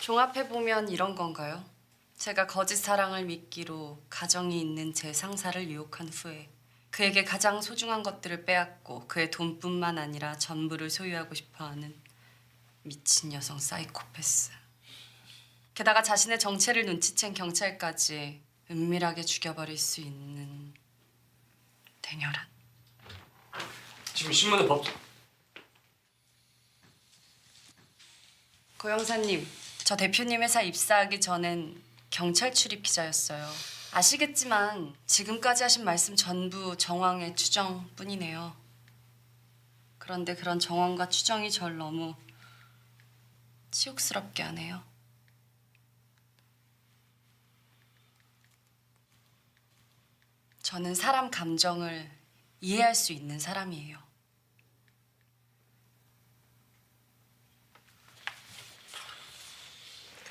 종합해보면 이런 건가요? 제가 거짓 사랑을 미끼로 가정이 있는 제 상사를 유혹한 후에 그에게 가장 소중한 것들을 빼앗고 그의 돈뿐만 아니라 전부를 소유하고 싶어하는 미친 여성 사이코패스. 게다가 자신의 정체를 눈치챈 경찰까지 은밀하게 죽여버릴 수 있는 대녀란. 지금 신문에 법고 형사님, 저 대표님 회사 입사하기 전엔 경찰 출입 기자였어요. 아시겠지만 지금까지 하신 말씀 전부 정황의 추정뿐이네요. 그런데 그런 정황과 추정이 절 너무 치욕스럽게 하네요. 저는 사람 감정을 이해할 수 있는 사람이에요.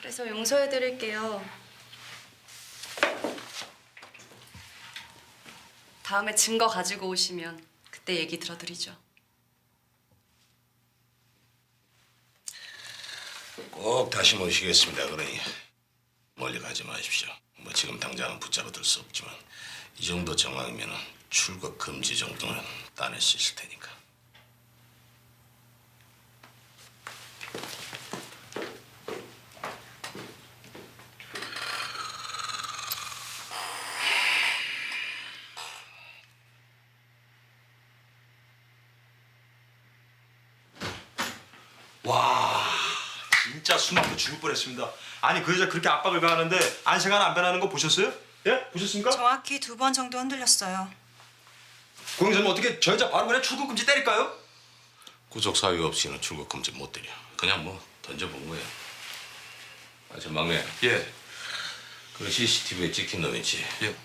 그래서 용서해 드릴게요. 다음에 증거 가지고 오시면 그때 얘기 들어드리죠. 꼭 다시 모시겠습니다. 그러니 멀리 가지 마십시오. 뭐 지금 당장은 붙잡아둘 수 없지만 이 정도 정황이면 출국 금지 정도는 따낼 수 있을 테니까. 와 진짜 숨 막혀 죽을 뻔했습니다. 아니 그 여자 그렇게 압박을 가하는데 안세가 안 변하는 거 보셨어요? 예? 보셨습니까? 정확히 두 번 정도 흔들렸어요. 고영사님 어떻게 저 여자 바로 그냥 출국 금지 때릴까요? 구속 사유 없이는 출국 금지 못 드려. 그냥 뭐 던져본 거야. 아, 저 막내. 예. 그 CCTV에 찍힌 놈이지. 예.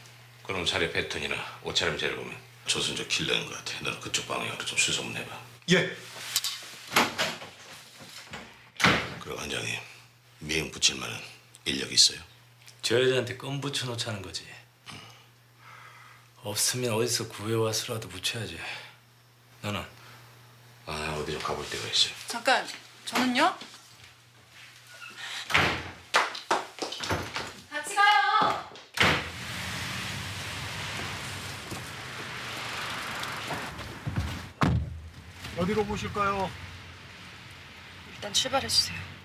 그럼 자료 패턴이나 옷차림새를 보면 조선족 킬러인 것 같아. 너는 그쪽 방향으로 좀 수소문 해봐. 예. 그리고 원장님 미행 붙일 만한 인력 있어요? 저 여자한테 껌 붙여놓자는 거지. 없으면 어디서 구해와서라도 붙여야지. 너는 아 어디 좀 가볼 데가 있어요. 잠깐, 저는요? 같이 가요. 어디로 보실까요? 일단 출발해 주세요.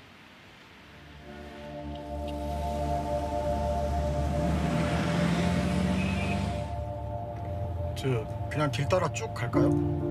저 그냥 길 따라 쭉 갈까요?